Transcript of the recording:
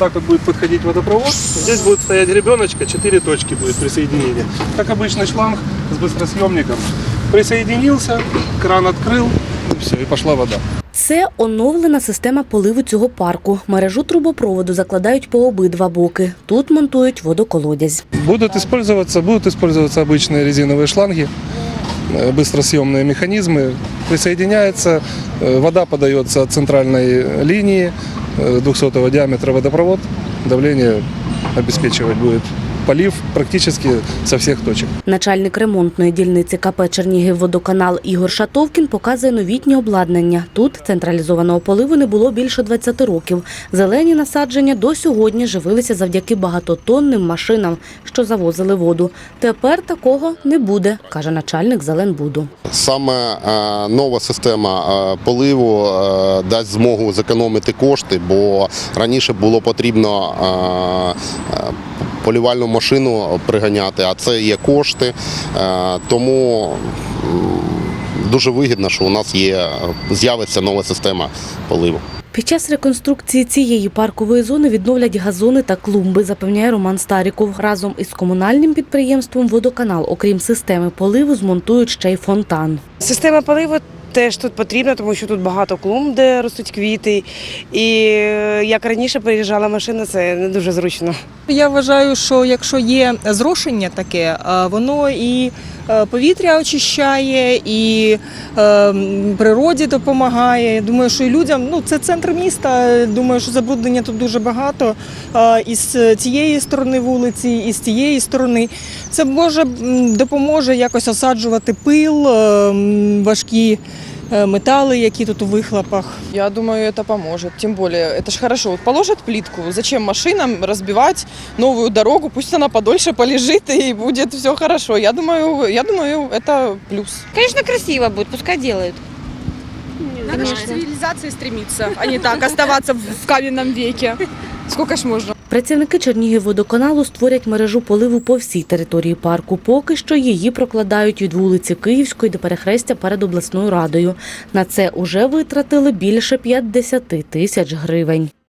так вот будет подходить водопровод. Здесь будет стоять гребеночка, 4 точки будет присоединения. Как обычный шланг с быстросъемником. Присоединился, кран открыл, и все, и пошла вода. Це оновлена система поливу цього парку. Мережу трубопроводу закладають по обидва боки. Тут монтують водоколодязь. Будут использоваться, будут использоваться обычные резиновые шланги, э, быстросъемные механизмы. Присоединяется, э, вода подается от центральной линии, э, 200 диаметра водопровод. Давление обеспечивать будет полив практически со всех точек. Начальник ремонтної дільниці КП Чернігівводоканал Ігор Шатовкін показує новітнє обладнання. Тут централізованого поливу не було більше 20 років. Зелені насадження до сьогодні живилися завдяки багатотонним машинам, що завозили воду. Тепер такого не буде, каже начальник Зеленбуду. Саме е, нова система е, поливу е, дасть змогу зекономити кошти, бо раніше було потрібно полівальну машину приганяти, а це є кошти. Е, Тому дуже вигідно, що у нас є з'явиться нова система поливу. Під час реконструкції цієї паркової зони відновлять газони та клумби, запевняє Роман Старіков. Разом із комунальним підприємством Водоканал, окрім системи поливу, змонтують ще й фонтан. Система поливу теж тут потрібна, тому що тут багато клумб, де ростуть квіти. І е, як раніше приїжджала машина, це не дуже зручно. Я вважаю, що якщо є зрошення таке, воно і повітря очищає, і е, природі допомагає. Думаю, що і людям, ну це центр міста. Думаю, що забруднення тут дуже багато. І з цієї сторони вулиці, і з тієї сторони. Це може допоможе якось осаджувати пил, е, важкі е, метали, які тут у вихлопах. Я думаю, это поможет. Тем более, это ж хорошо. Вот положат плитку, зачем машинам разбивать новую дорогу? Пусть она подольше полежит и будет все хорошо. Я думаю, я думаю, это плюс. Конечно, красиво будет, пускай делают. Надо же к цивилизации стремиться, а не так оставаться в каменном веке. Сколько ж можна? Працівники Чернігівводоканалу створять мережу поливу по всій території парку. Поки що її прокладають від вулиці Київської до перехрестя перед обласною радою. На це уже витратили більше 50 тисяч гривень.